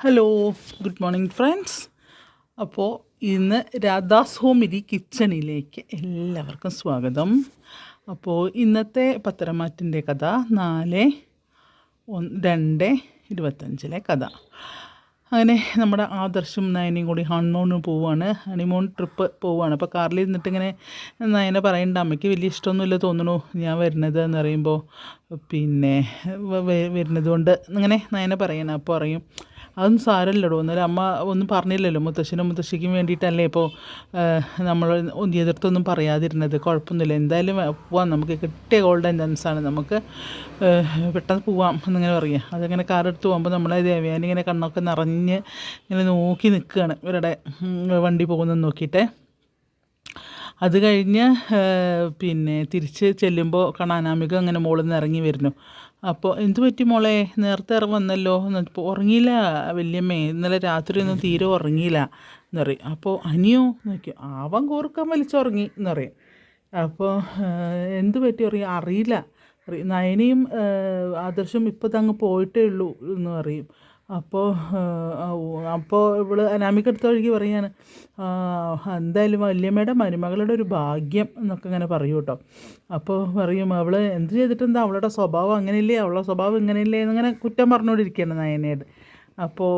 Hello good morning friends അപ്പോൾ ഇന്ന് രാധാസ് ഹോമിരി കിച്ചണിലേക്ക് എല്ലാവർക്കും സ്വാഗതം. അപ്പോൾ ഇന്നത്തെ പത്തരമാറ്റിന്റെ കഥ നാല് രണ്ട് ഇരുപത്തഞ്ചിലെ കഥ. അങ്ങനെ നമ്മുടെ ആദർശും നയനയും കൂടി ഹണിമൂണിന് പോവുകയാണ് ഹണിമൂൺ ട്രിപ്പ് പോവുകയാണ് അപ്പോൾ കാറിൽ ഇരുന്നിട്ട് ഇങ്ങനെ നയന പറയണ്ട അമ്മയ്ക്ക് വലിയ ഇഷ്ടമൊന്നുമില്ല തോന്നുന്നു ഞാൻ വരുന്നത് എന്ന് പറയുമ്പോൾ പിന്നെ വരുന്നത് കൊണ്ട് ഇങ്ങനെ നയന പറയണം അപ്പോൾ പറയും അതൊന്നും സാരമില്ലടോ. എന്നാലും അമ്മ ഒന്നും പറഞ്ഞില്ലല്ലോ മുത്തശ്ശനും മുത്തശ്ശിക്കും വേണ്ടിയിട്ടല്ലേ ഇപ്പോൾ നമ്മൾ എതിർത്തൊന്നും പറയാതിരുന്നത്. കുഴപ്പമൊന്നുമില്ല. എന്തായാലും പോവാം. നമുക്ക് കിട്ടിയ ഗോൾഡൻ ചാൻസാണ് നമുക്ക് പെട്ടെന്ന് പോവാം എന്നിങ്ങനെ പറയുക അതങ്ങനെ കാറെടുത്ത് പോകുമ്പോൾ നമ്മളെ ദേവയാനിങ്ങനെ കണ്ണൊക്കെ നിറഞ്ഞ് ഇങ്ങനെ നോക്കി നിൽക്കുകയാണ് ഇവരുടെ വണ്ടി പോകുന്നത് നോക്കിയിട്ട്. അത് കഴിഞ്ഞ് പിന്നെ തിരിച്ച് ചെല്ലുമ്പോൾ കാണാനാമിക അങ്ങനെ മോളിൽ നിന്ന് ഇറങ്ങി വരുന്നു. അപ്പോൾ എന്ത് പറ്റി മോളെ? നേരത്തെ വന്നല്ലോ എന്ന് ഇപ്പോൾ ഉറങ്ങിയില്ല വല്യമ്മേ. ഇന്നലെ രാത്രി ഒന്നും തീരെ ഉറങ്ങിയില്ല എന്ന് പറയും. അപ്പോൾ അനിയോ നോക്കി അവൻ കൂർക്കം വലിച്ചുറങ്ങി എന്ന് പറയും. അപ്പോൾ എന്ത് പറ്റി പറയും? അറിയില്ല. നയനയും ആദർശം ഇപ്പോൾ തങ്ങ് പോയിട്ടേ ഉള്ളൂ എന്ന് പറയും. അപ്പോൾ അപ്പോൾ ഇവൾ അനാമിക്കടുത്ത വഴിക്ക് പറയാണ് "ആ, എന്തായാലും വല്യമ്മയുടെ മരുമകളുടെ ഒരു ഭാഗ്യം എന്നൊക്കെ ഇങ്ങനെ പറയും കേട്ടോ അപ്പോൾ പറയും അവൾ എന്ത് ചെയ്തിട്ടെന്താ അവളുടെ സ്വഭാവം അങ്ങനെയില്ലേ അവളുടെ സ്വഭാവം ഇങ്ങനെയില്ലേ എന്നിങ്ങനെ കുറ്റം പറഞ്ഞുകൊണ്ടിരിക്കുകയാണ് നയനയുടെ അപ്പോൾ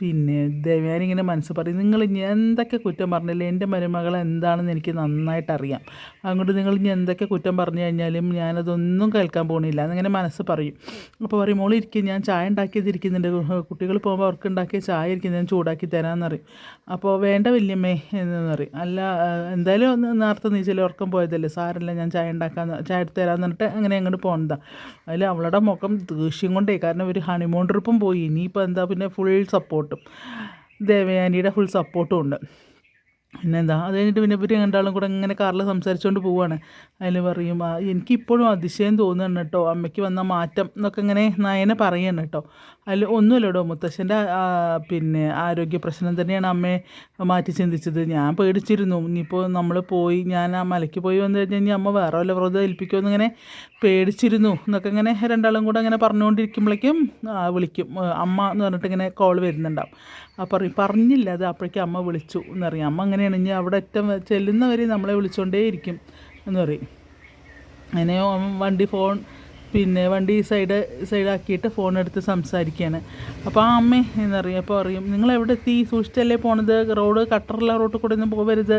പിന്നെ ദേവയാനി ഇങ്ങനെ മനസ്സ് പറയും നിങ്ങൾ ഇനി എന്തൊക്കെ കുറ്റം പറഞ്ഞില്ലേ എന്റെ മരുമകൾ എന്താണെന്ന് എനിക്ക് നന്നായിട്ട് അറിയാം അങ്ങോട്ട് നിങ്ങൾ ഇനി എന്തൊക്കെ കുറ്റം പറഞ്ഞു കഴിഞ്ഞാലും ഞാനതൊന്നും കേൾക്കാൻ പോകണില്ല എന്നിങ്ങനെ മനസ്സ് പറയും. അപ്പോൾ പറയും മോൾ ഇരിക്കും ഞാൻ ചായ ഉണ്ടാക്കിയത് ഇരിക്കുന്നുണ്ട്. കുട്ടികൾ പോകുമ്പോൾ അവർക്ക് ഉണ്ടാക്കിയ ചായ ഇരിക്കും ഞാൻ ചൂടാക്കി തരാമെന്ന് പറയും. അപ്പോൾ വേണ്ട വല്യമ്മേ എന്ന് പറയും. അല്ല എന്തായാലും ഒന്ന് നേരത്തെ നീച്ചല്ലേ ഉറക്കം പോയതല്ലേ. സാരല്ല ഞാൻ ചായ ഉണ്ടാക്കാൻ ചായ എടുത്ത് തരാമെന്ന് പറഞ്ഞിട്ട് അങ്ങനെ അങ്ങോട്ട് പോകണതാ അതിൽ അവളുടെ മുഖം ദേഷ്യം കൊണ്ടേ കാരണം ഒരു ഹണിമൂൺ ട്രിപ്പും പോയി. ഇനിയിപ്പോൾ എന്താ പിന്നെ ഫുൾ സപ്പോർട്ടും ദേവയാനിയുടെ ഫുൾ സപ്പോർട്ടും ഉണ്ട്. പിന്നെന്താ? അത് കഴിഞ്ഞിട്ട് പിന്നെ ഇവർ രണ്ടാളും കൂടെ ഇങ്ങനെ കാറിൽ സംസാരിച്ചുകൊണ്ട് പോവുകയാണ് അതിൽ പറയും "ആ, എനിക്കിപ്പോഴും അതിശയം തോന്നുന്നുണ്ട് കേട്ടോ അമ്മയ്ക്ക് വന്ന മാറ്റം എന്നൊക്കെ ഇങ്ങനെ നയനെ പറയാണ് കേട്ടോ അതിൽ ഒന്നുമില്ല കേട്ടോ മുത്തശ്ശന്റെ പിന്നെ ആരോഗ്യ പ്രശ്നം തന്നെയാണ് അമ്മയെ മാറ്റി ചിന്തിച്ചത്. ഞാൻ പേടിച്ചിരുന്നു. ഇനിയിപ്പോൾ നമ്മൾ പോയി ഞാൻ ആ മലയ്ക്ക് പോയി വന്നു കഴിഞ്ഞ് കഴിഞ്ഞാൽ അമ്മ വേറെ വല്ല വ്രതം ഏൽപ്പിക്കുമെന്ന് ഇങ്ങനെ പേടിച്ചിരുന്നു. എന്നൊക്കെ ഇങ്ങനെ രണ്ടാളും കൂടെ അങ്ങനെ പറഞ്ഞുകൊണ്ടിരിക്കുമ്പോഴേക്കും വിളിക്കും. അമ്മ എന്ന് പറഞ്ഞിട്ട് ഇങ്ങനെ കോൾ വരുന്നുണ്ടാവും. അപ്പോൾ പറഞ്ഞില്ല അത് അപ്പോഴേക്കും അമ്മ വിളിച്ചു എന്നറിയാം അമ്മ അങ്ങനെയാണ് ഇനി അവിടെ അറ്റം ചെല്ലുന്നവരെ നമ്മളെ വിളിച്ചുകൊണ്ടേയിരിക്കും എന്ന് പറയും. അങ്ങനെ വണ്ടി ഫോൺ പിന്നെ വണ്ടി സൈഡ് സൈഡാക്കിയിട്ട് ഫോൺ എടുത്ത് സംസാരിക്കുകയാണ് അപ്പോൾ ആ അമ്മ എന്നറിയാം അപ്പോൾ അറിയും നിങ്ങൾ എവിടെ എത്തി സൂക്ഷിച്ചല്ലേ പോണത്? റോഡ് കട്ടറുള്ള റോട്ടിൽ കൂടെ ഒന്നും പോകരുത്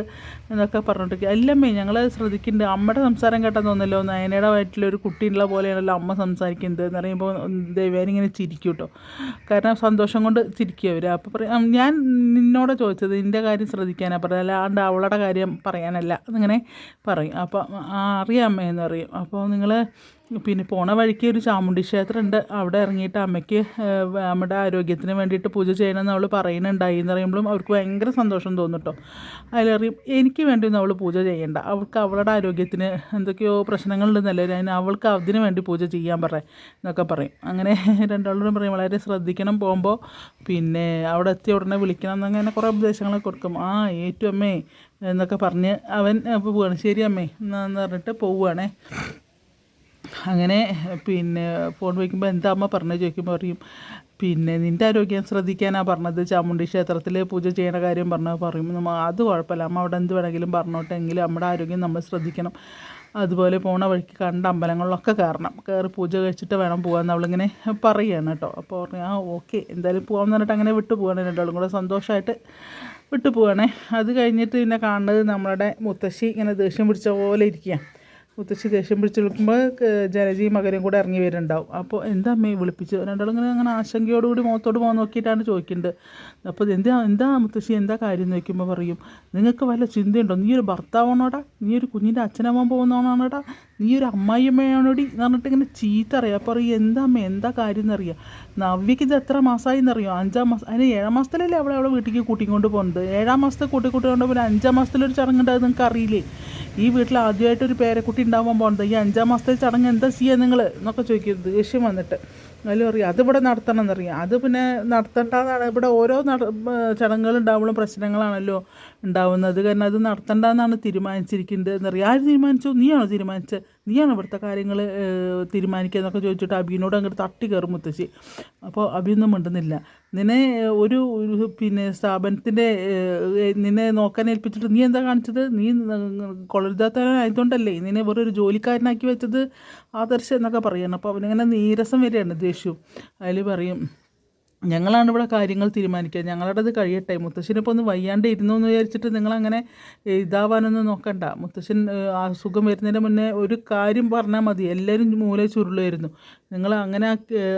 എന്നൊക്കെ പറഞ്ഞിട്ട് അല്ലമ്മേ ഞങ്ങൾ ശ്രദ്ധിക്കുന്നുണ്ട് അമ്മയുടെ സംസാരം കേട്ടാൽ തോന്നല്ലോ നയനയുടെ വയറ്റിലൊരു കുട്ടിയുള്ള പോലെയാണല്ലോ അമ്മ സംസാരിക്കുന്നത്. എന്ന് പറയുമ്പോൾ ദൈവേനിങ്ങനെ ചിരിക്കും കേട്ടോ കാരണം സന്തോഷം കൊണ്ട് ചിരിക്കും അവർ അപ്പോൾ പറയാം ഞാൻ നിന്നോട് ചോദിച്ചത് നിന്റെ കാര്യം ശ്രദ്ധിക്കാനാണ് പറഞ്ഞത്. അല്ലാണ്ട് അവളുടെ കാര്യം പറയാനല്ല. എന്നിങ്ങനെ പറയും. അപ്പോൾ അറിയാമേ എന്ന് പറയും. അപ്പോൾ നിങ്ങൾ പിന്നെ പോണ വഴിക്ക് ഒരു ചാമുണ്ടി ക്ഷേത്രം ഉണ്ട് അവിടെ ഇറങ്ങിയിട്ട് അമ്മയ്ക്ക് അമ്മയുടെ ആരോഗ്യത്തിന് വേണ്ടിയിട്ട് പൂജ ചെയ്യണമെന്ന് അവൾ പറയുന്നുണ്ടായി. എന്ന് പറയുമ്പോഴും അവർക്ക് ഭയങ്കര സന്തോഷം തോന്നും കേട്ടോ അതിലറിയും എനിക്ക് വേണ്ടിയൊന്നും അവൾ പൂജ ചെയ്യണ്ട. അവൾക്ക് അവളുടെ ആരോഗ്യത്തിന് എന്തൊക്കെയോ പ്രശ്നങ്ങളുണ്ടെന്നല്ലേ അതിന് അവൾക്ക് അതിന് വേണ്ടി പൂജ ചെയ്യാൻ പറ എന്നൊക്കെ പറയും. അങ്ങനെ രണ്ടാളോടും പറയും വളരെ ശ്രദ്ധിക്കണം പോകുമ്പോൾ പിന്നെ അവിടെ എത്തിയ ഉടനെ വിളിക്കണം എന്നങ്ങനെ കുറേ ഉപദേശങ്ങളൊക്കെ കൊടുക്കും. ആ ഏറ്റു അമ്മേ എന്നൊക്കെ പറഞ്ഞ് അവൻ അപ്പോൾ പോവാണ് ശരി അമ്മേ എന്നു പറഞ്ഞിട്ട് പോവുകയാണേ അങ്ങനെ പിന്നെ ഫോൺ വയ്ക്കുമ്പോൾ എന്താ അമ്മ പറഞ്ഞത് ചോദിക്കുമ്പോൾ പറയും പിന്നെ നിന്റെ ആരോഗ്യം ശ്രദ്ധിക്കാനാണ് പറഞ്ഞത്. ചാമുണ്ടി ക്ഷേത്രത്തിൽ പൂജ ചെയ്യണ കാര്യം പറഞ്ഞാൽ പറയും. നമ്മ അത് കുഴപ്പമില്ല. അമ്മ അവിടെ എന്ത് വേണമെങ്കിലും പറഞ്ഞോട്ടെ എങ്കിലും നമ്മുടെ ആരോഗ്യം നമ്മൾ ശ്രദ്ധിക്കണം. അതുപോലെ പോണ വഴിക്ക് കണ്ട അമ്പലങ്ങളിലൊക്കെ കയറണം. കയറി പൂജ കഴിച്ചിട്ട് വേണം പോകാമെന്ന് അവളിങ്ങനെ പറയുകയാണ് കേട്ടോ. അപ്പോൾ പറഞ്ഞു ആ ഓക്കെ എന്തായാലും പോകാമെന്ന് പറഞ്ഞിട്ട് അങ്ങനെ വിട്ടു പോവാണ് രണ്ടാളും കൂടെ സന്തോഷമായിട്ട് വിട്ടു പോവാണേ. അത് കഴിഞ്ഞിട്ട് പിന്നെ കാണുന്നത് നമ്മുടെ മുത്തശ്ശി ഇങ്ങനെ ദേഷ്യം പിടിച്ച പോലെ ഇരിക്കുക മുത്തശ്ശി ദേഷ്യം പിടിച്ച് വിളിക്കുമ്പോൾ ജനജിയും മകനും കൂടെ ഇറങ്ങി വരുന്നുണ്ടാവും. അപ്പോൾ എന്താ അമ്മയെ വിളിപ്പിച്ചു? രണ്ടാളും ഇങ്ങനെ അങ്ങനെ ആശങ്കയോടുകൂടി മുഖത്തോട് പോകാൻ നോക്കിയിട്ടാണ് ചോദിക്കുന്നത് അപ്പോൾ എന്താ എന്താ മുത്തശ്ശി എന്താ കാര്യം എന്ന് ചോദിക്കുമ്പോൾ പറയും നിങ്ങൾക്ക് വല്ല ചിന്തയുണ്ടോ? നീ ഒരു ഭർത്താവാണോടാ? നീ ഒരു കുഞ്ഞിന്റെ അച്ഛനമ്മ പോകുന്നതാണോടാ നീ ഒരു അമ്മായിയമ്മയാണോടി എന്ന് പറഞ്ഞിട്ട് ഇങ്ങനെ ചീത്ത അറിയാം. അപ്പോൾ അറിയാം എന്താ അമ്മ എന്താ കാര്യം എന്നറിയാം? നവ്യക്ക് ഇത് എത്ര മാസമായി എന്നറിയോ? അഞ്ചാം മാസം അതിന് ഏഴാം മാസത്തിലല്ലേ അവളെ അവളെ വീട്ടിലേക്ക് കൂട്ടിക്കൊണ്ട് പോകുന്നത് ഏഴാം മാസത്തെ കൂട്ടി കൂട്ടിക്കൊണ്ട് പോകുന്നത് അഞ്ചാം മാസത്തിലൊരു ചടങ്ങുണ്ട് അത് നിങ്ങൾക്ക് അറിയില്ലേ? ഈ വീട്ടിൽ ആദ്യമായിട്ടൊരു പേരക്കുട്ടി ഉണ്ടാവാൻ പോകുന്നത് ഈ അഞ്ചാം മാസത്തെ ചടങ്ങ് എന്താ ചെയ്യുക നിങ്ങൾ എന്നൊക്കെ ചോദിക്കും ദേഷ്യം വന്നിട്ട്. അതിൽ അറിയാം. അതിവിടെ നടത്തണം എന്നറിയാം. അത് പിന്നെ നടത്തണ്ടെന്നാണ്. ഇവിടെ ഓരോ നട ചടങ്ങുകൾ ഉണ്ടാവുമ്പോഴും പ്രശ്നങ്ങളാണല്ലോ ഉണ്ടാവുന്നത്. കാരണം അത് നടത്തണ്ടെന്നാണ് തീരുമാനിച്ചിരിക്കുന്നത് എന്നറിയാം. ആര് തീരുമാനിച്ചു? നീയാണോ തീരുമാനിച്ചത് നീയാണ് ഇവിടുത്തെ കാര്യങ്ങൾ തീരുമാനിക്കുക എന്നൊക്കെ ചോദിച്ചിട്ട് അബിനോട് അങ്ങോട്ട് തട്ടി കയറും മുത്തശ്ശി. അപ്പോൾ അബിയൊന്നും മിണ്ടുന്നില്ല. നിന്നെ ഒരു പിന്നെ സ്ഥാപനത്തിന്റെ നിന്നെ നോക്കാൻ ഏൽപ്പിച്ചിട്ട് നീ എന്താ കാണിച്ചത്? നീ കൊളരുതാത്തവനായതുകൊണ്ടല്ലേ നിന്നെ വെറും ഒരു ജോലിക്കാരനാക്കി വെച്ചത് ആദർശം എന്നൊക്കെ പറയണം. അപ്പോൾ അവനിങ്ങനെ നീരസം വരികയാണ് ദേഷ്യവും. അതിൽ പറയും ഞങ്ങളാണ് ഇവിടെ കാര്യങ്ങൾ തീരുമാനിക്കുക. ഞങ്ങളുടെ അത് കഴിയട്ടെ. മുത്തശ്ശനിപ്പോൾ ഒന്ന് വയ്യാണ്ട് ഇരുന്നു എന്ന് വിചാരിച്ചിട്ട് നിങ്ങളങ്ങനെ ഇതാവാനൊന്നും നോക്കണ്ട. മുത്തശ്ശൻ അസുഖം വരുന്നതിന് മുന്നേ ഒരു കാര്യം പറഞ്ഞാൽ മതി. എല്ലാവരും മൂല ചുരുളുമായിരുന്നു നിങ്ങൾ അങ്ങനെ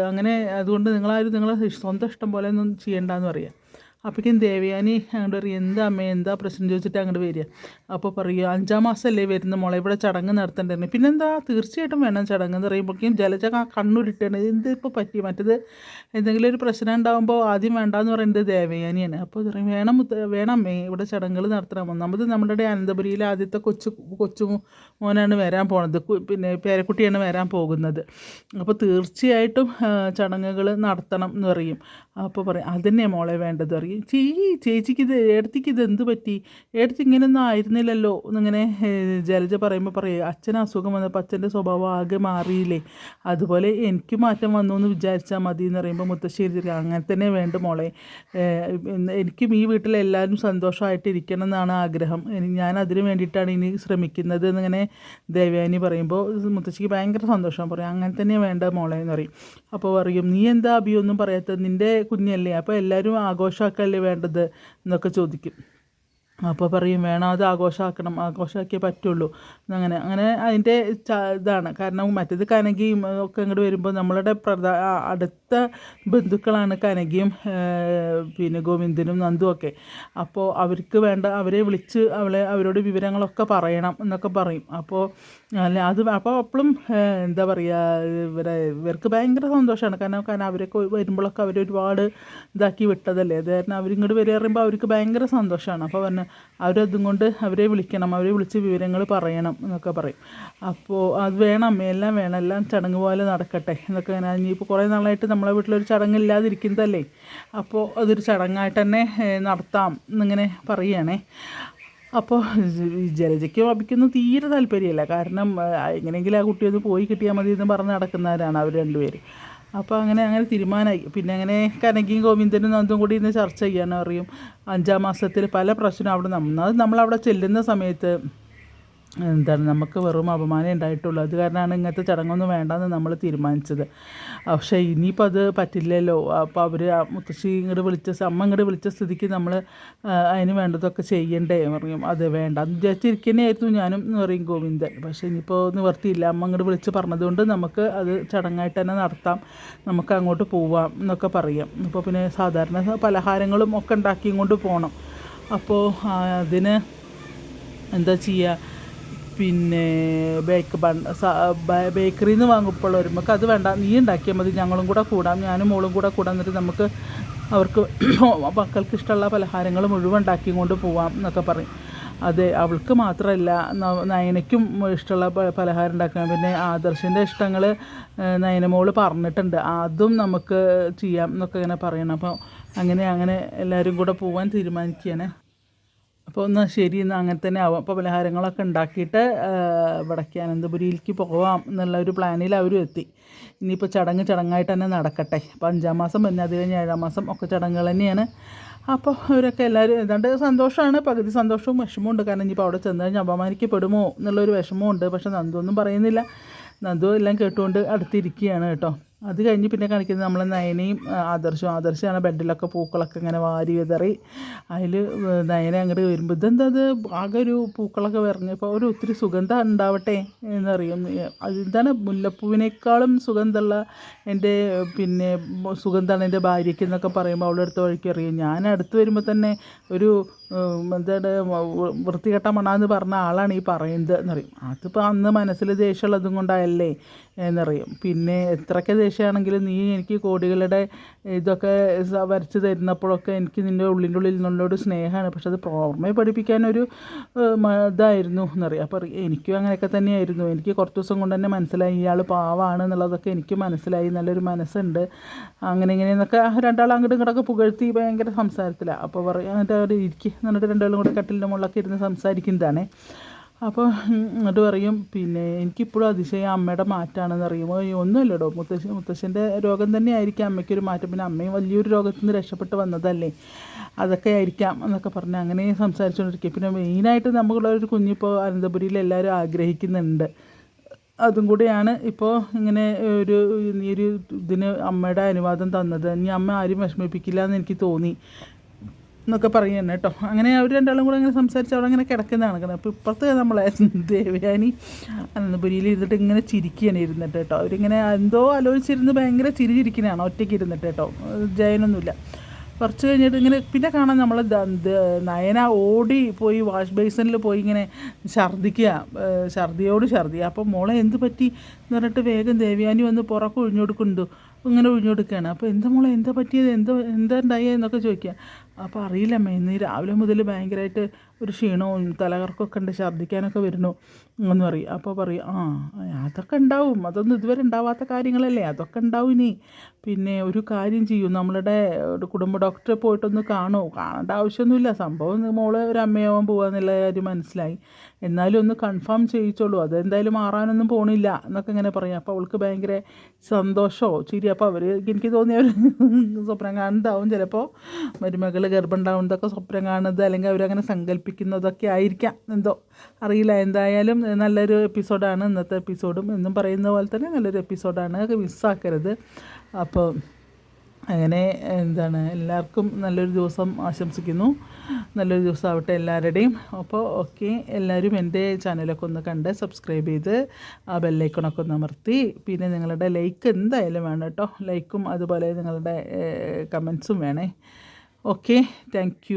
അങ്ങനെ അതുകൊണ്ട് നിങ്ങളാരും നിങ്ങളെ സ്വന്തം ഇഷ്ടം പോലെ ഒന്നും ചെയ്യണ്ടെന്ന് പറയാം. അപ്പോഴേക്കും ദേവയാനി അങ്ങോട്ട് പറയും എന്താ അമ്മ എന്താ പ്രശ്നം? ചോദിച്ചിട്ട് അങ്ങോട്ട് വരിക. അപ്പോൾ പറയുക അഞ്ചാം മാസമല്ലേ വരുന്ന മോളെ ഇവിടെ ചടങ്ങ് നടത്തേണ്ടത് പിന്നെന്താ തീർച്ചയായിട്ടും വേണം ചടങ്ങ് എന്ന് പറയുമ്പോഴേക്കും ജലജ കണ്ണുരുട്ടാണ്. എന്ത് ഇപ്പോൾ പറ്റി മറ്റത് എന്തെങ്കിലും ഒരു പ്രശ്നം ഉണ്ടാകുമ്പോൾ ആദ്യം വേണ്ടാന്ന് പറയുന്നത് ദേവയാനിയാണ്. അപ്പോൾ പറയും വേണം വേണം അമ്മേ ഇവിടെ ചടങ്ങുകൾ നടത്തണം. ഒന്നാമത് നമ്മുടെ അനന്തപുരിയിലെ ആദ്യത്തെ കൊച്ചു കൊച്ചു മോനാണ് വരാൻ പോണത്. പിന്നെ പേരക്കുട്ടിയാണ് വരാൻ പോകുന്നത്. അപ്പോൾ തീർച്ചയായിട്ടും ചടങ്ങുകൾ നടത്തണം എന്ന് പറയും. അപ്പോൾ പറയും അതന്നെ മോളെ വേണ്ടത് പറയും. ചീ ചേച്ചിക്ക് ഇത് ഏടത്തിക്ക് ഇത് എന്ത് പറ്റി? ഏടത്തി ഇങ്ങനെയൊന്നും ആയിരുന്നില്ലല്ലോ എന്നിങ്ങനെ ജലജ പറയുമ്പോൾ പറയും അച്ഛന് അസുഖം വന്നപ്പോൾ അച്ഛന്റെ സ്വഭാവം ആകെ മാറിയില്ലേ. അതുപോലെ എനിക്ക് മാറ്റം വന്നു എന്ന് വിചാരിച്ചാൽ മതി എന്ന് പറയുമ്പോൾ മുത്തശ്ശേരി അങ്ങനെ തന്നെ വേണ്ട മോളെ. എനിക്കും ഈ വീട്ടിലെല്ലാവരും സന്തോഷമായിട്ടിരിക്കണം എന്നാണ് ആഗ്രഹം. ഞാൻ അതിന് വേണ്ടിയിട്ടാണ് ഇനി ശ്രമിക്കുന്നത് എന്നിങ്ങനെ ദേവയാനി പറയുമ്പോൾ മുത്തശ്ശിക്ക് ഭയങ്കര സന്തോഷം. പറയും അങ്ങനെ തന്നെ വേണ്ട മോളെ എന്ന് പറയും. അപ്പോൾ പറയും നീ എന്താ അഭിയൊന്നും പറയാത്തത്? നിന്റെ കുഞ്ഞല്ലേ അപ്പോൾ എല്ലാവരും ആഘോഷമാക്കല്ലേ വേണ്ടത്? എന്നൊക്കെ ചോദിക്കും. അപ്പോൾ പറയും വേണം അത് ആഘോഷമാക്കണം ആഘോഷമാക്കിയേ പറ്റുള്ളൂ. അങ്ങനെ അങ്ങനെ അതിന്റെ ഇതാണ്. കാരണം മറ്റേത് കനകയും ഒക്കെ ഇങ്ങോട്ട് വരുമ്പോൾ നമ്മളുടെ പ്രധാ അടുത്ത ബന്ധുക്കളാണ് കനകയും പിന്നെ ഗോവിന്ദനും നന്ദും ഒക്കെ. അപ്പോൾ അവർക്ക് വേണ്ട അവരെ വിളിച്ച് അവളെ അവരോട് വിവരങ്ങളൊക്കെ പറയണം എന്നൊക്കെ പറയും. അപ്പോൾ അല്ല അത് അപ്പോൾ അപ്പോഴും എന്താ പറയുക ഇവരെ ഇവർക്ക് ഭയങ്കര സന്തോഷമാണ് കാരണം കാരണം അവരൊക്കെ വരുമ്പോഴൊക്കെ അവർ ഒരുപാട് ഇതാക്കി വിട്ടതല്ലേ? അത് കാരണം അവരിങ്ങോട്ട് വരിക പറയുമ്പോൾ അവർക്ക് ഭയങ്കര സന്തോഷമാണ് അപ്പോൾ പറഞ്ഞു അവരതും കൊണ്ട് അവരെ വിളിക്കണം അവരെ വിളിച്ച് വിവരങ്ങൾ പറയണം എന്നൊക്കെ പറയും. അപ്പോൾ അത് വേണം എല്ലാം വേണം എല്ലാം ചടങ്ങ് പോലെ നടക്കട്ടെ എന്നൊക്കെ ഞാൻ ഇനിയിപ്പോൾ കുറേ നാളായിട്ട് നമ്മളെ വീട്ടിലൊരു ചടങ്ങില്ലാതിരിക്കുന്നതല്ലേ? അപ്പോൾ അതൊരു ചടങ്ങായിട്ട് തന്നെ നടത്താം എന്നിങ്ങനെ പറയുകയാണേ അപ്പോൾ ജലജയ്ക്ക് അബിക്കൊന്നും തീരെ താല്പര്യമില്ല. കാരണം എങ്ങനെയെങ്കിലും ആ കുട്ടി പോയി കിട്ടിയാൽ മതി എന്ന് പറഞ്ഞ് നടക്കുന്നവരാണ് അവർ രണ്ടുപേരും. അപ്പോൾ അങ്ങനെ അങ്ങനെ തീരുമാനമായി പിന്നെ അങ്ങനെ കനകിയും ഗോവിന്ദനും നന്ദും കൂടി ഇന്ന് ചർച്ച ചെയ്യാൻ അറിയും. അഞ്ചാം മാസത്തിൽ പല പ്രശ്നം അവിടെ നമ്മൾ നമ്മളവിടെ ചെല്ലുന്ന സമയത്ത് എന്താണ് നമുക്ക് വെറും അപമാനം ഉണ്ടായിട്ടുള്ളൂ. അത് കാരണമാണ് ഇങ്ങനത്തെ ചടങ്ങൊന്നും വേണ്ടെന്ന് നമ്മൾ തീരുമാനിച്ചത്. പക്ഷേ ഇനിയിപ്പോൾ അത് പറ്റില്ലല്ലോ. അപ്പോൾ അവർ മുത്തശ്ശി ഇങ്ങോട്ട് വിളിച്ച അമ്മ ഇങ്ങോട്ട് വിളിച്ച സ്ഥിതിക്ക് നമ്മൾ അതിന് വേണ്ടതൊക്കെ ചെയ്യണ്ടേ പറയും അത് വേണ്ട. എന്ന് വിചാരിച്ചിരിക്കുന്നതായിരുന്നു ഞാനും എന്ന് പറയും ഗോവിന്ദൻ. പക്ഷേ ഇനിയിപ്പോൾ നിവർത്തിയില്ല അമ്മ ഇങ്ങോട്ട് വിളിച്ച് പറഞ്ഞതുകൊണ്ട് നമുക്ക് അത് ചടങ്ങായിട്ട് തന്നെ നടത്താം. നമുക്ക് അങ്ങോട്ട് പോവാം എന്നൊക്കെ പറയാം. ഇപ്പോൾ പിന്നെ സാധാരണ പലഹാരങ്ങളും ഒക്കെ ഉണ്ടാക്കിയും കൊണ്ട് പോകണം അപ്പോൾ അതിന് എന്താ ചെയ്യുക പിന്നെ ബേക്ക് ബൺ ബേക്കറിയിൽ നിന്ന് വാങ്ങുമ്പോൾ വരുമ്പോൾ അത് വേണ്ട നീ ഉണ്ടാക്കിയാൽ മതി ഞങ്ങളും കൂടെ കൂടാം ഞാനും മോളും കൂടെ കൂടാം എന്നിട്ട് നമുക്ക് അവർക്ക് മക്കൾക്ക് ഇഷ്ടമുള്ള പലഹാരങ്ങൾ മുഴുവൻ ഉണ്ടാക്കിയും കൊണ്ട് പോവാം എന്നൊക്കെ പറയും. അതെ അവൾക്ക് മാത്രമല്ല നയനയ്ക്കും ഇഷ്ടമുള്ള പലഹാരം ഉണ്ടാക്കാം പിന്നെ ആദർശിന്റെ ഇഷ്ടങ്ങൾ നയനമോൾ പറഞ്ഞിട്ടുണ്ട് അതും നമുക്ക് ചെയ്യാം എന്നൊക്കെ ഇങ്ങനെ പറയണം. അപ്പോൾ അങ്ങനെ അങ്ങനെ എല്ലാവരും കൂടെ പോകാൻ തീരുമാനിക്കുകയാണ്. അപ്പോൾ എന്നാൽ ശരി എന്നാൽ അങ്ങനെ തന്നെ ആവാം. അപ്പോൾ പലഹാരങ്ങളൊക്കെ ഉണ്ടാക്കിയിട്ട് ഇവിടേക്ക് അനന്തപുരിയിലേക്ക് പോവാം എന്നുള്ള ഒരു പ്ലാനിൽ അവരും എത്തി. ഇനിയിപ്പോൾ ചടങ്ങ് ചടങ്ങായിട്ട് തന്നെ നടക്കട്ടെ. അപ്പോൾ അഞ്ചാം മാസം പിന്നെ അത് കഴിഞ്ഞ് ഏഴാം മാസം ഒക്കെ ചടങ്ങുകൾ തന്നെയാണ്. അപ്പോൾ അവരൊക്കെ എല്ലാവരും ഏതാണ്ട് സന്തോഷമാണ്. പകുതി സന്തോഷവും വിഷമവും ഉണ്ട്. കാരണം ഇനിയിപ്പോൾ അവിടെ ചെന്ന് കഴിഞ്ഞാൽ അപമാനിക്കപ്പെടുമോ എന്നുള്ളൊരു വിഷമവും ഉണ്ട്. പക്ഷെ നന്ദു ഒന്നും പറയുന്നില്ല. നന്ദു എല്ലാം കേട്ടുകൊണ്ട് അടുത്തിരിക്കുകയാണ് കേട്ടോ. അത് കഴിഞ്ഞ് പിന്നെ കാണിക്കുന്നത് നമ്മൾ നയനയും ആദർശവും ആദർശമാണ് ബെഡിലൊക്കെ പൂക്കളൊക്കെ ഇങ്ങനെ വാരി വിതറി. അതിൽ നയന അങ്ങോട്ട് വരുമ്പോൾ ഇതെന്താ അത്? ആകെ ഒരു പൂക്കളൊക്കെ വിറഞ്ഞപ്പോൾ ഒരു ഒത്തിരി സുഗന്ധം ഉണ്ടാവട്ടെ എന്നറിയും. അതെന്താണ് മുല്ലപ്പൂവിനേക്കാളും സുഗന്ധമുള്ള എന്റെ പിന്നെ സുഗന്ധമാണ് എന്റെ ഭാര്യയ്ക്ക് എന്നൊക്കെ പറയുമ്പോൾ അവളുടെ അടുത്ത് വഴിക്ക് അറിയും. ഞാൻ അടുത്ത് വരുമ്പോൾ തന്നെ ഒരു എന്താണ് വൃത്തികെട്ട മണാന്ന് പറഞ്ഞ ആളാണ് ഈ പറയുന്നത് എന്നറിയും. അതിപ്പോൾ അന്ന് മനസ്സിൽ ദേഷ്യമുള്ളതും കൊണ്ടായല്ലേ എന്നറിയും. പിന്നെ എത്രയൊക്കെ ദേഷ്യമാണെങ്കിലും നീ എനിക്ക് കോടികളുടെ ഇതൊക്കെ വരച്ച് തരുന്നപ്പോഴൊക്കെ എനിക്ക് നിന്റെ ഉള്ളിന്റെ ഉള്ളിൽ നിന്നുള്ളൊരു സ്നേഹമാണ്. പക്ഷെ അത് പുറമെ പഠിപ്പിക്കാനൊരു ഇതായിരുന്നു എന്നറിയാം. അപ്പോൾ എനിക്കും അങ്ങനെയൊക്കെ തന്നെയായിരുന്നു. എനിക്ക് കുറച്ച് ദിവസം കൊണ്ട് തന്നെ മനസ്സിലായി. ഇയാൾ പാവാണ് എന്നുള്ളതൊക്കെ എനിക്ക് മനസ്സിലായി. നല്ലൊരു മനസ്സുണ്ട്. അങ്ങനെ ഇങ്ങനെയെന്നൊക്കെ രണ്ടാളും അങ്ങോട്ടും ഇങ്ങോട്ടൊക്കെ പുകഴ്ത്തി ഭയങ്കര സംസാരത്തിലാണ് അപ്പോൾ പറയാൻ എന്നിട്ട് അവർ ഇരിക്കുക എന്നിട്ട് രണ്ടാളും കൂടെ കട്ടിലിന്റെ മുകളിലൊക്കെ ഇരുന്ന് സംസാരിക്കുന്നതാണ്. അപ്പോൾ എന്നിട്ട് പറയും പിന്നെ എനിക്കിപ്പോഴും അതിശയം അമ്മയുടെ മാറ്റമാണെന്ന് അറിയുമോ? ഒന്നുമല്ലടോ. മുത്തശ്ശി മുത്തശ്ശന്റെ രോഗം തന്നെ ആയിരിക്കാം അമ്മയ്ക്കൊരു മാറ്റം. പിന്നെ അമ്മയും വലിയൊരു രോഗത്തിൽ നിന്ന് രക്ഷപ്പെട്ട് വന്നതല്ലേ? അതൊക്കെ ആയിരിക്കാം എന്നൊക്കെ പറഞ്ഞ് അങ്ങനെ സംസാരിച്ചുകൊണ്ടിരിക്കും പിന്നെ മെയിനായിട്ട് നമുക്കുള്ള ഒരു കുഞ്ഞിപ്പോൾ അനന്തപുരിയിൽ എല്ലാവരും ആഗ്രഹിക്കുന്നുണ്ട്. അതും കൂടിയാണ് ഇപ്പോൾ ഇങ്ങനെ ഒരു ഈ ഒരു ഇതിന് അമ്മയുടെ അനുവാദം തന്നത്. ഇനി അമ്മ ആരും വിഷമിപ്പിക്കില്ല എന്ന് എനിക്ക് തോന്നി. എന്നൊക്കെ പറയുന്നു കേട്ടോ. അങ്ങനെ അവർ രണ്ടാളും കൂടെ അങ്ങനെ സംസാരിച്ച് അവിടെ അങ്ങനെ കിടക്കുന്നതാണ് കിടക്കുന്നത് അപ്പോൾ ഇപ്പുറത്ത് നമ്മളെ ദേവയാനി അനന്തപുരിയിൽ ഇരുന്നിട്ട് ഇങ്ങനെ ചിരിക്കുകയാണ് ഇരുന്നിട്ട് കേട്ടോ. അവരിങ്ങനെ എന്തോ ആലോചിച്ചിരുന്ന് ഭയങ്കര ചിരി ചിരിക്കുന്നതാണ് ഒറ്റയ്ക്ക് ഇരുന്നിട്ട് കേട്ടോ. ജയനൊന്നുമില്ല. കുറച്ച് കഴിഞ്ഞിട്ട് ഇങ്ങനെ പിന്നെ കാണാൻ നമ്മൾ നയന ഓടി പോയി വാഷ് ബേസിനിൽ പോയി ഇങ്ങനെ ഛർദ്ദിക്കുക ഛർദിയോട് ഛർദി അപ്പോൾ മോളെ എന്ത് പറ്റി? എന്ന് പറഞ്ഞിട്ട് വേഗം ദേവയാനി വന്ന് പുറക്ക് ഒഴിഞ്ഞു കൊടുക്കുന്നുണ്ട്. ഇങ്ങനെ ഒഴിഞ്ഞു കൊടുക്കുകയാണ് അപ്പോൾ എന്താ മോളെ എന്താ പറ്റിയത് എന്താ എന്താ ഉണ്ടായത് എന്നൊക്കെ ചോദിക്കുക. അപ്പോൾ അറിയില്ല അമ്മ ഇന്ന് രാവിലെ മുതൽ ഭയങ്കരമായിട്ട് ഒരു ക്ഷീണവും തലകർക്കൊക്കെ ഉണ്ട് ഛർദ്ദിക്കാനൊക്കെ വരുന്നു എന്ന് പറയും. അപ്പോൾ പറയും ആ അതൊക്കെ ഉണ്ടാവും. അതൊന്നും ഇതുവരെ ഉണ്ടാവാത്ത കാര്യങ്ങളല്ലേ അതൊക്കെ ഉണ്ടാവും ഇനി. പിന്നെ ഒരു കാര്യം ചെയ്യും നമ്മളുടെ കുടുംബ ഡോക്ടറെ പോയിട്ടൊന്ന് കാണൂ. കാണേണ്ട ആവശ്യമൊന്നുമില്ല. സംഭവം മോൾ ഒരു അമ്മയാവാൻ പോകാമെന്നുള്ള കാര്യം മനസ്സിലായി. എന്നാലും ഒന്ന് കൺഫേം ചെയ്യിച്ചോളൂ. അതെന്തായാലും മാറാനൊന്നും പോണില്ല എന്നൊക്കെ ഇങ്ങനെ പറയും. അപ്പോൾ അവൾക്ക് ഭയങ്കര സന്തോഷമോ ചിരി അപ്പോൾ അവർ എനിക്ക് തോന്നിയ ഒരു സ്വപ്നം കാണുന്നതാവും. ചിലപ്പോൾ മരുമകൾ ഗർഭം ഉണ്ടാവുന്നതൊക്കെ സ്വപ്നം കാണുന്നത് അല്ലെങ്കിൽ അവരങ്ങനെ സങ്കല്പിക്കുന്നതൊക്കെ ആയിരിക്കാം. എന്തോ അറിയില്ല. എന്തായാലും നല്ലൊരു എപ്പിസോഡാണ് ഇന്നത്തെ എപ്പിസോഡും. എന്നും പറയുന്ന പോലെ തന്നെ നല്ലൊരു എപ്പിസോഡാണ്. മിസ്സാക്കരുത് അപ്പോൾ അങ്ങനെ എന്താണ് എല്ലാവർക്കും നല്ലൊരു ദിവസം ആശംസിക്കുന്നു. നല്ലൊരു ദിവസം ആവട്ടെ എല്ലാവരുടെയും. അപ്പോൾ ഓക്കെ എല്ലാവരും എന്റെ ചാനലൊക്കെ ഒന്ന് കണ്ട് സബ്സ്ക്രൈബ് ചെയ്ത് ആ ബെല്ലൈക്കണൊക്കെ ഒന്ന് അമർത്തി. പിന്നെ നിങ്ങളുടെ ലൈക്ക് എന്തായാലും വേണം കേട്ടോ. ലൈക്കും അതുപോലെ നിങ്ങളുടെ കമൻസും വേണേ. Okay thank